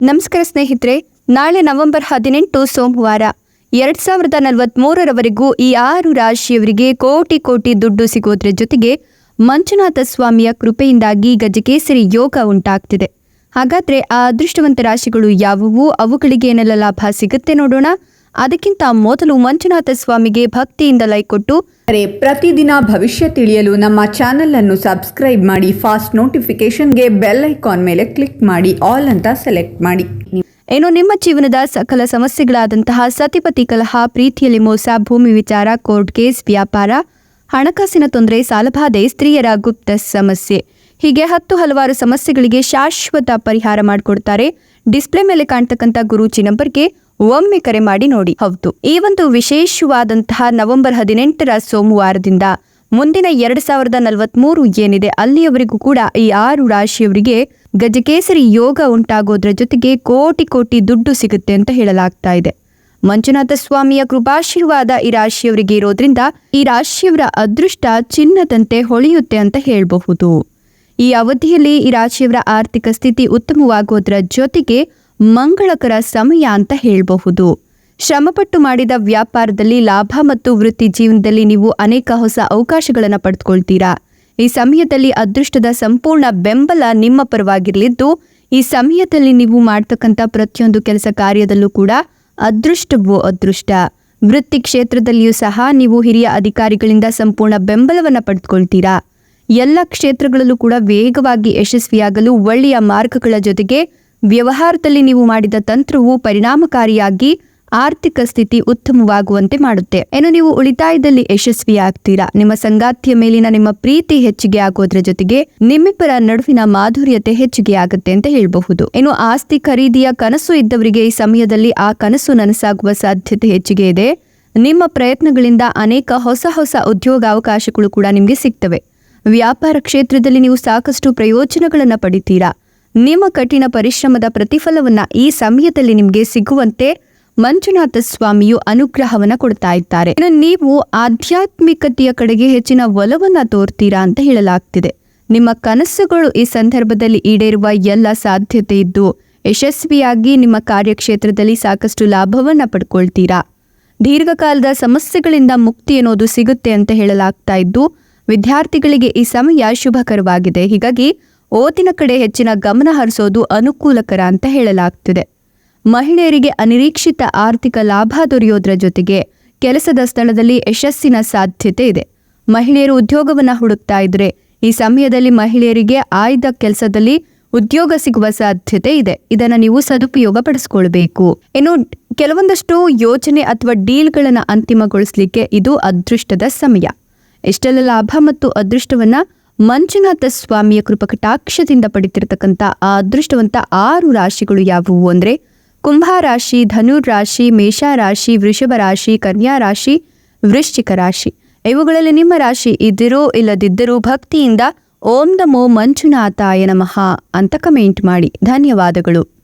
ನಮಸ್ಕಾರ ಸ್ನೇಹಿತರೆ, ನಾಳೆ ನವೆಂಬರ್ ಹದಿನೆಂಟು ಸೋಮವಾರ, ಎರಡ್ ಸಾವಿರದ ನಲವತ್ಮೂರರವರೆಗೂ ಈ ಆರು ರಾಶಿಯವರಿಗೆ ಕೋಟಿ ಕೋಟಿ ದುಡ್ಡು ಸಿಗೋದ್ರ ಜೊತೆಗೆ ಮಂಜುನಾಥ ಸ್ವಾಮಿಯ ಕೃಪೆಯಿಂದಾಗಿ ಗಜಕೇಸರಿ ಯೋಗ ಉಂಟಾಗ್ತಿದೆ. ಹಾಗಾದ್ರೆ ಆ ಅದೃಷ್ಟವಂತ ರಾಶಿಗಳು ಯಾವುವು? ಅವುಗಳಿಗೆ ಏನೆಲ್ಲ ಲಾಭ ಸಿಗುತ್ತೆ ನೋಡೋಣ. ಅದಕ್ಕಿಂತ ಮೊದಲು ಮಂಜುನಾಥ ಸ್ವಾಮಿಗೆ ಭಕ್ತಿಯಿಂದ ಲೈಕ್ ಕೊಟ್ಟು ಕರೆ ಪ್ರತಿದಿನ ಭವಿಷ್ಯ ತಿಳಿಯಲು ನಮ್ಮ ಚಾನೆಲ್ ಅನ್ನು ಸಬ್ಸ್ಕ್ರೈಬ್ ಮಾಡಿ ಫಾಸ್ಟ್ ನೋಟಿಫಿಕೇಶನ್ಗೆ ಬೆಲ್ ಐಕಾನ್ ಮೇಲೆ ಕ್ಲಿಕ್ ಮಾಡಿ ಆಲ್ ಅಂತ ಸೆಲೆಕ್ಟ್ ಮಾಡಿ. ಏನು ನಿಮ್ಮ ಜೀವನದ ಸಕಲ ಸಮಸ್ಯೆಗಳಾದಂತಹ ಸತಿಪತಿ ಕಲಹ ಪ್ರೀತಿಯಲ್ಲಿ ಮೋಸ ಭೂಮಿ ವಿಚಾರ ಕೋರ್ಟ್ ಕೇಸ್ ವ್ಯಾಪಾರ ಹಣಕಾಸಿನ ತೊಂದರೆ ಸಾಲಬಾಧೆ ಸ್ತ್ರೀಯರ ಗುಪ್ತ ಸಮಸ್ಯೆ. ಹೀಗೆ ಹತ್ತು ಹಲವಾರು ಸಮಸ್ಯೆಗಳಿಗೆ ಶಾಶ್ವತ ಪರಿಹಾರ ಮಾಡಿಕೊಡ್ತಾರೆ. ಡಿಸ್ಪ್ಲೇ ಮೇಲೆ ಕಾಣ್ತಕ್ಕಂಥ ಗುರೂಜಿ ನಂಬರ್ಗೆ ಒಮ್ಮೆ ಕರೆ ಮಾಡಿ ನೋಡಿ. ಹೌದು, ಈ ಒಂದು ವಿಶೇಷವಾದಂತಹ ನವೆಂಬರ್ ಹದಿನೆಂಟರ ಸೋಮವಾರದಿಂದ ಮುಂದಿನ ಎರಡ್ ಸಾವಿರದ ನಲವತ್ಮೂರು ಏನಿದೆ, ಅಲ್ಲಿಯವರೆಗೂ ಕೂಡ ಈ ಆರು ರಾಶಿಯವರಿಗೆ ಗಜಕೇಸರಿ ಯೋಗ ಉಂಟಾಗೋದ್ರ ಜೊತೆಗೆ ಕೋಟಿ ಕೋಟಿ ದುಡ್ಡು ಸಿಗುತ್ತೆ ಅಂತ ಹೇಳಲಾಗ್ತಾ ಇದೆ. ಮಂಜುನಾಥ ಸ್ವಾಮಿಯ ಕೃಪಾಶೀರ್ವಾದ ಈ ರಾಶಿಯವರಿಗೆ ಇರೋದ್ರಿಂದ ಈ ರಾಶಿಯವರ ಅದೃಷ್ಟ ಚಿನ್ನದಂತೆ ಹೊಳೆಯುತ್ತೆ ಅಂತ ಹೇಳಬಹುದು. ಈ ಅವಧಿಯಲ್ಲಿ ಈ ರಾಶಿಯವರ ಆರ್ಥಿಕ ಸ್ಥಿತಿ ಉತ್ತಮವಾಗುವುದರ ಜೊತೆಗೆ ಮಂಗಳಕರ ಸಮಯ ಅಂತ ಹೇಳಬಹುದು. ಶ್ರಮಪಟ್ಟು ಮಾಡಿದ ವ್ಯಾಪಾರದಲ್ಲಿ ಲಾಭ ಮತ್ತು ವೃತ್ತಿ ಜೀವನದಲ್ಲಿ ನೀವು ಅನೇಕ ಹೊಸ ಅವಕಾಶಗಳನ್ನು ಪಡೆದುಕೊಳ್ತೀರಾ? ಈ ಸಮಯದಲ್ಲಿ ಅದೃಷ್ಟದ ಸಂಪೂರ್ಣ ಬೆಂಬಲ ನಿಮ್ಮ ಪರವಾಗಿರಲಿದ್ದು, ಈ ಸಮಯದಲ್ಲಿ ನೀವು ಮಾಡ್ತಕ್ಕಂಥ ಪ್ರತಿಯೊಂದು ಕೆಲಸ ಕಾರ್ಯದಲ್ಲೂ ಕೂಡ ಅದೃಷ್ಟವೋ ಅದೃಷ್ಟ. ವೃತ್ತಿ ಕ್ಷೇತ್ರದಲ್ಲಿಯೂ ಸಹ ನೀವು ಹಿರಿಯ ಅಧಿಕಾರಿಗಳಿಂದ ಸಂಪೂರ್ಣ ಬೆಂಬಲವನ್ನು ಪಡೆದುಕೊಳ್ತೀರಾ? ಎಲ್ಲ ಕ್ಷೇತ್ರಗಳಲ್ಲೂ ಕೂಡ ವೇಗವಾಗಿ ಯಶಸ್ವಿಯಾಗಲು ಒಳ್ಳೆಯ ಮಾರ್ಗಗಳ ಜೊತೆಗೆ ವ್ಯವಹಾರದಲ್ಲಿ ನೀವು ಮಾಡಿದ ತಂತ್ರವು ಪರಿಣಾಮಕಾರಿಯಾಗಿ ಆರ್ಥಿಕ ಸ್ಥಿತಿ ಉತ್ತಮವಾಗುವಂತೆ ಮಾಡುತ್ತೆ. ಏನು ನೀವು ಉಳಿತಾಯದಲ್ಲಿ ಯಶಸ್ವಿಯಾಗ್ತೀರಾ? ನಿಮ್ಮ ಸಂಗಾತಿಯ ಮೇಲಿನ ನಿಮ್ಮ ಪ್ರೀತಿ ಹೆಚ್ಚಿಗೆ ಆಗೋದ್ರ ಜೊತೆಗೆ ನಿಮ್ಮಿಬ್ಬರ ನಡುವಿನ ಮಾಧುರ್ಯತೆ ಹೆಚ್ಚಿಗೆ ಆಗುತ್ತೆ ಅಂತ ಹೇಳಬಹುದು. ಏನು ಆಸ್ತಿ ಖರೀದಿಯ ಕನಸು ಇದ್ದವರಿಗೆ ಈ ಸಮಯದಲ್ಲಿ ಆ ಕನಸು ನನಸಾಗುವ ಸಾಧ್ಯತೆ ಹೆಚ್ಚಿಗೆ ಇದೆ. ನಿಮ್ಮ ಪ್ರಯತ್ನಗಳಿಂದ ಅನೇಕ ಹೊಸ ಹೊಸ ಉದ್ಯೋಗಾವಕಾಶಗಳು ಕೂಡ ನಿಮಗೆ ಸಿಗ್ತವೆ. ವ್ಯಾಪಾರ ಕ್ಷೇತ್ರದಲ್ಲಿ ನೀವು ಸಾಕಷ್ಟು ಪ್ರಯೋಜನಗಳನ್ನು ಪಡಿತೀರಾ? ನಿಮ್ಮ ಕಠಿಣ ಪರಿಶ್ರಮದ ಪ್ರತಿಫಲವನ್ನ ಈ ಸಮಯದಲ್ಲಿ ನಿಮಗೆ ಸಿಗುವಂತೆ ಮಂಜುನಾಥ ಸ್ವಾಮಿಯು ಅನುಗ್ರಹವನ್ನ ಕೊಡ್ತಾ ಇದ್ದಾರೆ. ನೀವು ಆಧ್ಯಾತ್ಮಿಕತೆಯ ಕಡೆಗೆ ಹೆಚ್ಚಿನ ಒಲವನ್ನ ತೋರ್ತೀರಾ ಅಂತ ಹೇಳಲಾಗ್ತಿದೆ. ನಿಮ್ಮ ಕನಸುಗಳು ಈ ಸಂದರ್ಭದಲ್ಲಿ ಈಡೇರುವ ಎಲ್ಲ ಸಾಧ್ಯತೆ ಇದ್ದು, ಯಶಸ್ವಿಯಾಗಿ ನಿಮ್ಮ ಕಾರ್ಯಕ್ಷೇತ್ರದಲ್ಲಿ ಸಾಕಷ್ಟು ಲಾಭವನ್ನ ಪಡ್ಕೊಳ್ತೀರಾ? ದೀರ್ಘಕಾಲದ ಸಮಸ್ಯೆಗಳಿಂದ ಮುಕ್ತಿ ಅನ್ನೋದು ಸಿಗುತ್ತೆ ಅಂತ ಹೇಳಲಾಗ್ತಾ ಇದ್ದು ವಿದ್ಯಾರ್ಥಿಗಳಿಗೆ ಈ ಸಮಯ ಶುಭಕರವಾಗಿದೆ. ಹೀಗಾಗಿ ಓದಿನ ಕಡೆ ಹೆಚ್ಚಿನ ಗಮನ ಹರಿಸೋದು ಅನುಕೂಲಕರ ಅಂತ ಹೇಳಲಾಗ್ತಿದೆ. ಮಹಿಳೆಯರಿಗೆ ಅನಿರೀಕ್ಷಿತ ಆರ್ಥಿಕ ಲಾಭ ದೊರೆಯೋದ್ರ ಜೊತೆಗೆ ಕೆಲಸದ ಸ್ಥಳದಲ್ಲಿ ಯಶಸ್ಸಿನ ಸಾಧ್ಯತೆ ಇದೆ. ಮಹಿಳೆಯರು ಉದ್ಯೋಗವನ್ನ ಹುಡುಕ್ತಾ ಇದ್ರೆ ಈ ಸಮಯದಲ್ಲಿ ಮಹಿಳೆಯರಿಗೆ ಆಯ್ದ ಕೆಲಸದಲ್ಲಿ ಉದ್ಯೋಗ ಸಿಗುವ ಸಾಧ್ಯತೆ ಇದೆ. ಇದನ್ನ ನೀವು ಸದುಪಯೋಗ ಪಡಿಸ್ಕೊಳ್ಬೇಕು. ಇನ್ನು ಕೆಲವೊಂದಷ್ಟು ಯೋಜನೆ ಅಥವಾ ಡೀಲ್ಗಳನ್ನು ಅಂತಿಮಗೊಳಿಸಲಿಕ್ಕೆ ಇದು ಅದೃಷ್ಟದ ಸಮಯ. ಇಷ್ಟೆಲ್ಲ ಲಾಭ ಮತ್ತು ಅದೃಷ್ಟವನ್ನ ಮಂಜುನಾಥ ಸ್ವಾಮಿಯ ಕೃಪಕಟಾಕ್ಷದಿಂದ ಪಡಿತಿರತಕ್ಕಂಥ ಆ ಅದೃಷ್ಟವಂತ ಆರು ರಾಶಿಗಳು ಯಾವುವು ಅಂದ್ರೆ ಕುಂಭ ರಾಶಿ ಧನುರ್ ರಾಶಿ, ಮೇಷ ರಾಶಿ, ವೃಷಭ ರಾಶಿ, ಕನ್ಯಾ ರಾಶಿ, ವೃಶ್ಚಿಕ ರಾಶಿ. ಇವುಗಳಲ್ಲಿ ನಿಮ್ಮ ರಾಶಿ ಇದ್ದಿರೋ ಇಲ್ಲದಿದ್ದರೂ ಭಕ್ತಿಯಿಂದ ಓಂ ನಮೋ ಮಂಜುನಾಥಾಯ ನಮಃ ಅಂತ ಕಮೆಂಟ್ ಮಾಡಿ. ಧನ್ಯವಾದಗಳು.